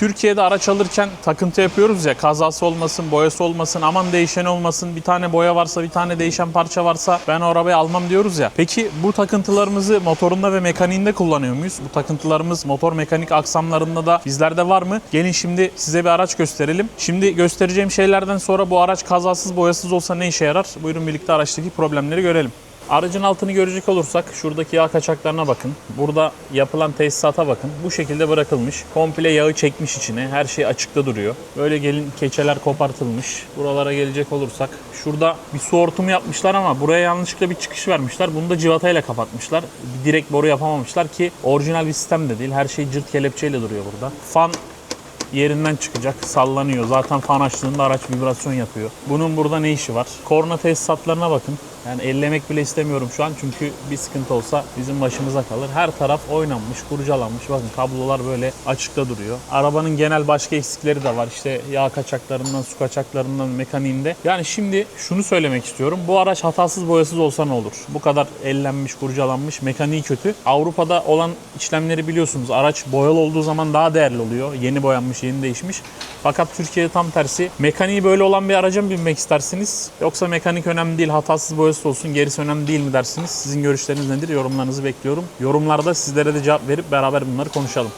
Türkiye'de araç alırken takıntı yapıyoruz ya kazası olmasın, boyası olmasın, aman değişen olmasın, bir tane boya varsa, bir tane değişen parça varsa ben o arabayı almam diyoruz ya. Peki bu takıntılarımızı motorunda ve mekaniğinde kullanıyor muyuz? Bu takıntılarımız motor mekanik aksamlarında da bizlerde var mı? Gelin şimdi size bir araç gösterelim. Şimdi göstereceğim şeylerden sonra bu araç kazasız boyasız olsa ne işe yarar? Buyurun birlikte araçtaki problemleri görelim. Aracın altını görecek olursak şuradaki yağ kaçaklarına bakın. Burada yapılan tesisata bakın. Bu şekilde bırakılmış. Komple yağı çekmiş içine. Her şey açıkta duruyor. Böyle gelin keçeler kopartılmış. Buralara gelecek olursak şurada bir su hortumu yapmışlar ama buraya yanlışlıkla bir çıkış vermişler. Bunu da civatayla kapatmışlar. Bir direkt boru yapamamışlar ki orijinal bir sistem de değil. Her şey cırt kelepçeyle duruyor burada. Fan yerinden çıkacak, sallanıyor. Zaten fan açtığında araç vibrasyon yapıyor. Bunun burada ne işi var? Korna tesisatlarına bakın. Yani ellemek bile istemiyorum şu an çünkü bir sıkıntı olsa bizim başımıza kalır. Her taraf oynanmış, kurcalanmış. Bakın kablolar böyle açıkta duruyor. Arabanın genel başka eksikleri de var. İşte yağ kaçaklarından, su kaçaklarından, mekaniğinde. Yani şimdi şunu söylemek istiyorum. Bu araç hatasız boyasız olsa ne olur? Bu kadar ellenmiş, kurcalanmış, mekaniği kötü. Avrupa'da olan işlemleri biliyorsunuz. Araç boyalı olduğu zaman daha değerli oluyor. Yeni boyanmış, yeni değişmiş. Fakat Türkiye'de tam tersi. Mekaniği böyle olan bir araca mı binmek istersiniz? Yoksa mekanik önemli değil, hatasız boyasız olsun, gerisi önemli değil mi dersiniz? Sizin görüşleriniz nedir? Yorumlarınızı bekliyorum. Yorumlarda sizlere de cevap verip beraber bunları konuşalım.